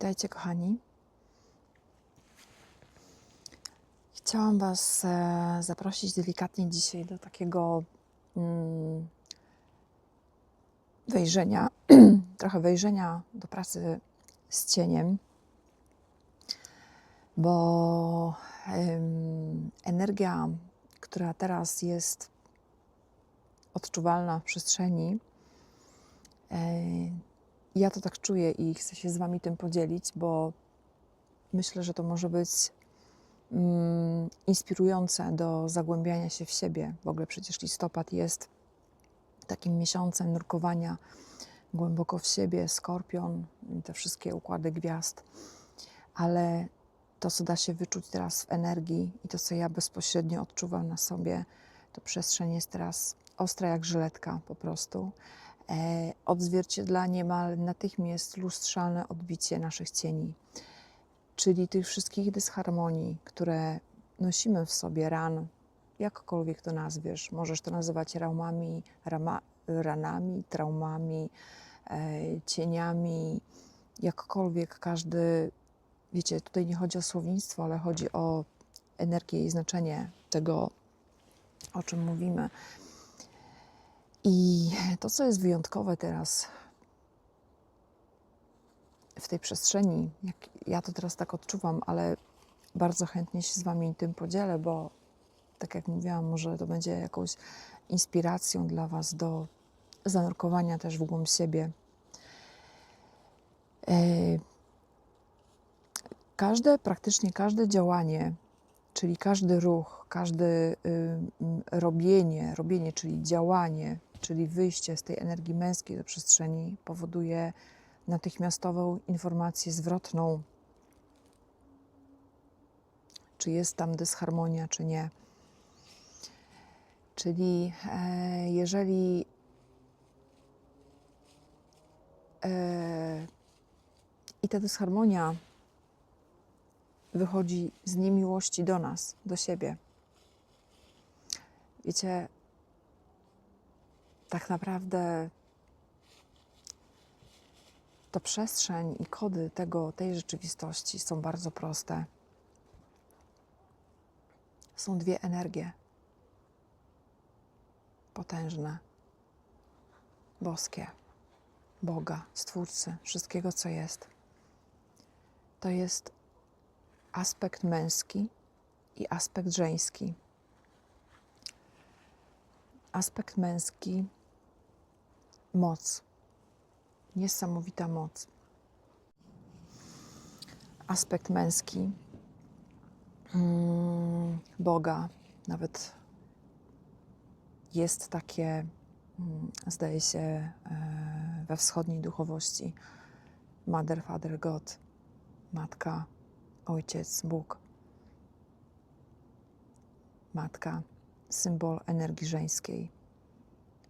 Witajcie, kochani. Chciałam Was e, zaprosić delikatnie dzisiaj do takiego mm, wejrzenia, trochę wejrzenia do pracy z cieniem, bo energia, która teraz jest odczuwalna w przestrzeni, e, ja to tak czuję i chcę się z Wami tym podzielić, bo myślę, że to może być mm, inspirujące do zagłębiania się w siebie. W ogóle przecież listopad jest takim miesiącem nurkowania głęboko w siebie, skorpion, te wszystkie układy gwiazd. Ale to, co da się wyczuć teraz w energii i to, co ja bezpośrednio odczuwam na sobie, to przestrzeń jest teraz ostra jak żyletka po prostu odzwierciedla niemal natychmiast lustrzane odbicie naszych cieni, czyli tych wszystkich dysharmonii, które nosimy w sobie, ran, jakkolwiek to nazwiesz. Możesz to nazywać raumami, rama, ranami, traumami, e, cieniami, jakkolwiek każdy, wiecie, tutaj nie chodzi o słownictwo, ale chodzi o energię i znaczenie tego, o czym mówimy. I to, co jest wyjątkowe teraz w tej przestrzeni, jak ja to teraz tak odczuwam, ale bardzo chętnie się z Wami tym podzielę, bo tak jak mówiłam, może to będzie jakąś inspiracją dla Was do zanurkowania też w głąb siebie. E, Każde, praktycznie każde działanie, czyli każdy ruch, każde y, robienie, robienie, czyli działanie, czyli wyjście z tej energii męskiej do przestrzeni powoduje natychmiastową informację zwrotną, czy jest tam dysharmonia, czy nie. Czyli e, jeżeli e, i ta dysharmonia wychodzi z niemiłości do nas, do siebie. Wiecie, tak naprawdę to przestrzeń i kody tego, tej rzeczywistości są bardzo proste. Są dwie energie potężne, boskie, Boga, Stwórcy, wszystkiego, co jest. To jest aspekt męski i aspekt żeński. Aspekt męski moc, niesamowita moc. Aspekt męski mm, Boga, nawet jest takie, mm, zdaje się, e, we wschodniej duchowości Mother, Father, God, Matka, Ojciec, Bóg. Matka, symbol energii żeńskiej.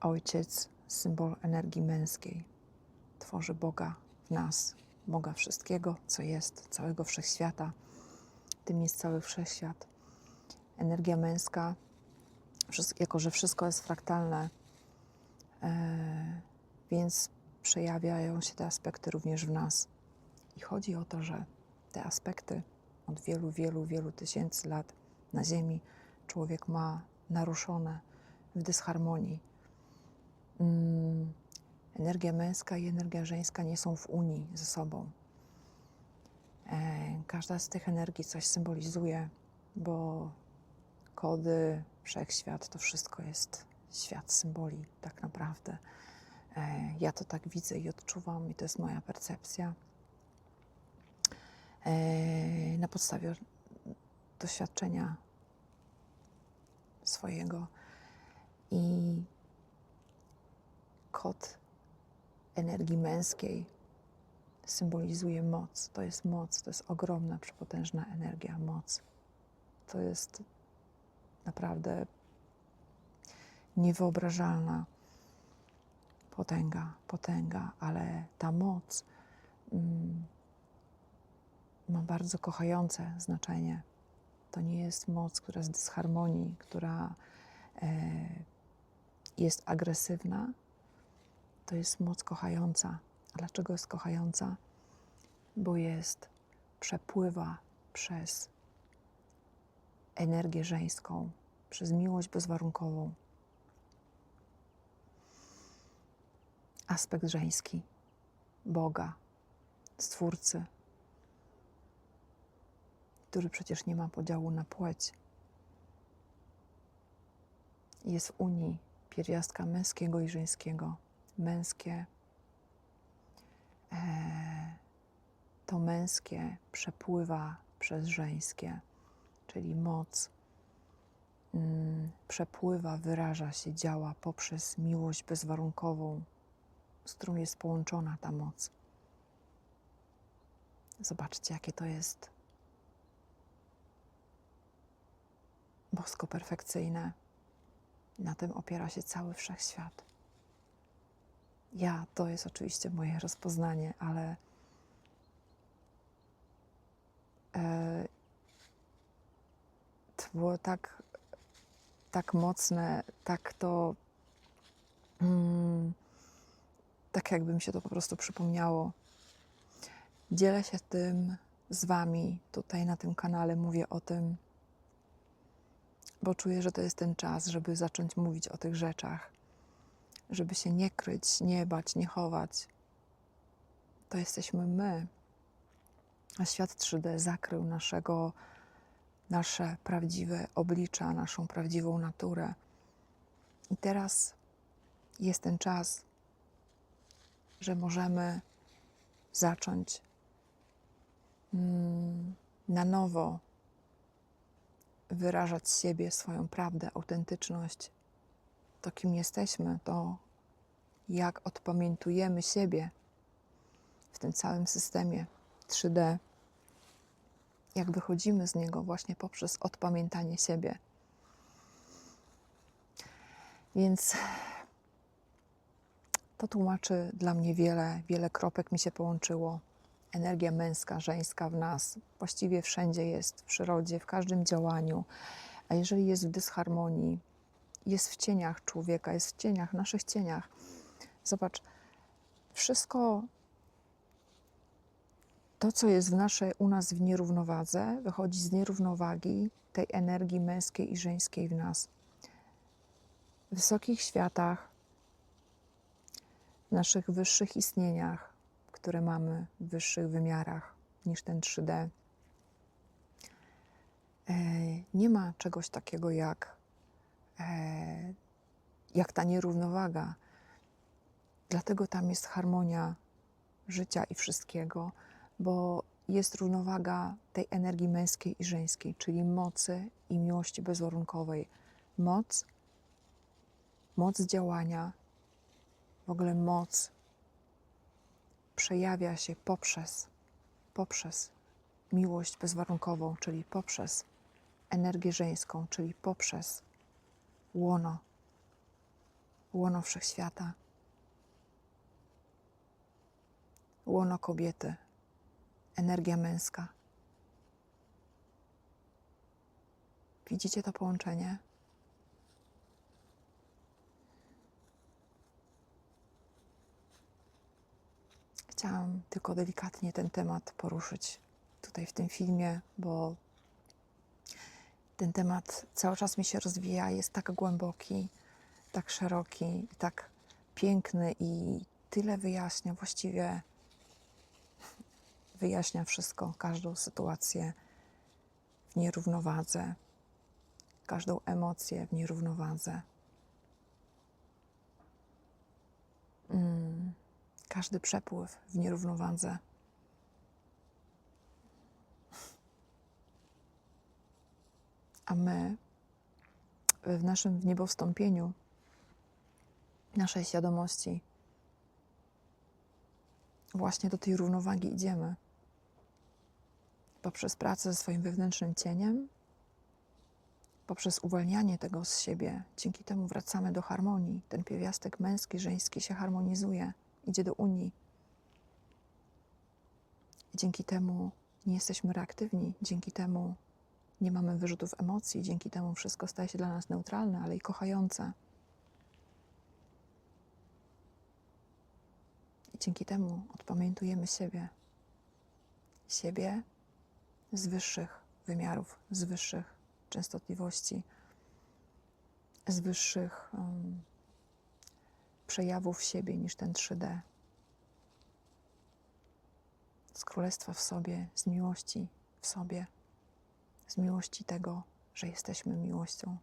Ojciec, symbol energii męskiej. Tworzy Boga w nas, Boga wszystkiego, co jest, całego wszechświata. Tym jest cały wszechświat. Energia męska, jako że wszystko jest fraktalne, e, więc przejawiają się te aspekty również w nas. I chodzi o to, że te aspekty od wielu, wielu, wielu tysięcy lat na Ziemi człowiek ma naruszone w dysharmonii. Mm, energia męska i energia żeńska nie są w unii ze sobą. E, każda z tych energii coś symbolizuje, bo kody, wszechświat to wszystko jest świat symboli, tak naprawdę. E, ja to tak widzę i odczuwam, i to jest moja percepcja e, na podstawie doświadczenia swojego. I kod energii męskiej symbolizuje moc. To jest moc, to jest ogromna, przepotężna energia, moc. To jest naprawdę niewyobrażalna potęga, potęga, ale ta moc mm, ma bardzo kochające znaczenie. To nie jest moc, która jest dysharmonii, która e, jest agresywna. To jest moc kochająca. A dlaczego jest kochająca? bo jest, przepływa przez energię żeńską, przez miłość bezwarunkową. Aspekt żeński Boga, Stwórcy, który przecież nie ma podziału na płeć. Jest w Unii pierwiastka męskiego i żeńskiego. Męskie e, to męskie przepływa przez żeńskie, czyli moc mm, przepływa, wyraża się, działa poprzez miłość bezwarunkową, z którą jest połączona ta moc. Zobaczcie, jakie to jest bosko perfekcyjne. Na tym opiera się cały wszechświat. Ja to jest oczywiście moje rozpoznanie, ale e, to było tak, tak mocne, tak to. Mm, tak jakby mi się to po prostu przypomniało. Dzielę się tym z Wami tutaj na tym kanale, mówię o tym, bo czuję, że to jest ten czas, żeby zacząć mówić o tych rzeczach, żeby się nie kryć, nie bać, nie chować. To jesteśmy my. A świat 3D zakrył naszego, nasze prawdziwe oblicza, naszą prawdziwą naturę. I teraz jest ten czas, że możemy zacząć mm, na nowo wyrażać siebie, swoją prawdę, autentyczność, to kim jesteśmy, to jak odpamiętujemy siebie w tym całym systemie 3D, jak wychodzimy z niego właśnie poprzez odpamiętanie siebie. Więc to tłumaczy dla mnie wiele, wiele kropek mi się połączyło. Energia męska, żeńska w nas właściwie wszędzie jest, w przyrodzie, w każdym działaniu. A jeżeli jest w dysharmonii, jest w cieniach człowieka, jest w cieniach, naszych cieniach. Zobacz, wszystko to, co jest w naszej, u nas w nierównowadze, wychodzi z nierównowagi tej energii męskiej i żeńskiej w nas. W wysokich światach w naszych wyższych istnieniach, które mamy w wyższych wymiarach niż ten 3D. E, nie ma czegoś takiego jak, jak ta nierównowaga. Dlatego tam jest harmonia życia i wszystkiego, bo jest równowaga tej energii męskiej i żeńskiej, czyli mocy i miłości bezwarunkowej. Moc, moc działania, w ogóle moc przejawia się poprzez, poprzez miłość bezwarunkową, czyli poprzez energię żeńską, czyli poprzez łono, łono wszechświata, łono kobiety, energia męska. Widzicie to połączenie? Chciałam tylko delikatnie ten temat poruszyć tutaj w tym filmie, bo ten temat cały czas mi się rozwija, jest tak głęboki, tak szeroki, tak piękny i tyle wyjaśnia, właściwie wyjaśnia wszystko, każdą sytuację w nierównowadze, każdą emocję w nierównowadze. Mm każdy przepływ w nierównowadze. A my w naszym wniebowstąpieniu, naszej świadomości, właśnie do tej równowagi idziemy. Poprzez pracę ze swoim wewnętrznym cieniem, poprzez uwalnianie tego z siebie, dzięki temu wracamy do harmonii. Ten pierwiastek męski, żeński się harmonizuje idzie do Unii. Dzięki temu nie jesteśmy reaktywni, dzięki temu nie mamy wyrzutów emocji, dzięki temu wszystko staje się dla nas neutralne, ale i kochające. I dzięki temu odpamiętujemy siebie. siebie z wyższych wymiarów, z wyższych częstotliwości, z wyższych um, przejawów siebie niż ten 3D. Z królestwa w sobie, z miłości w sobie, z miłości tego, że jesteśmy miłością.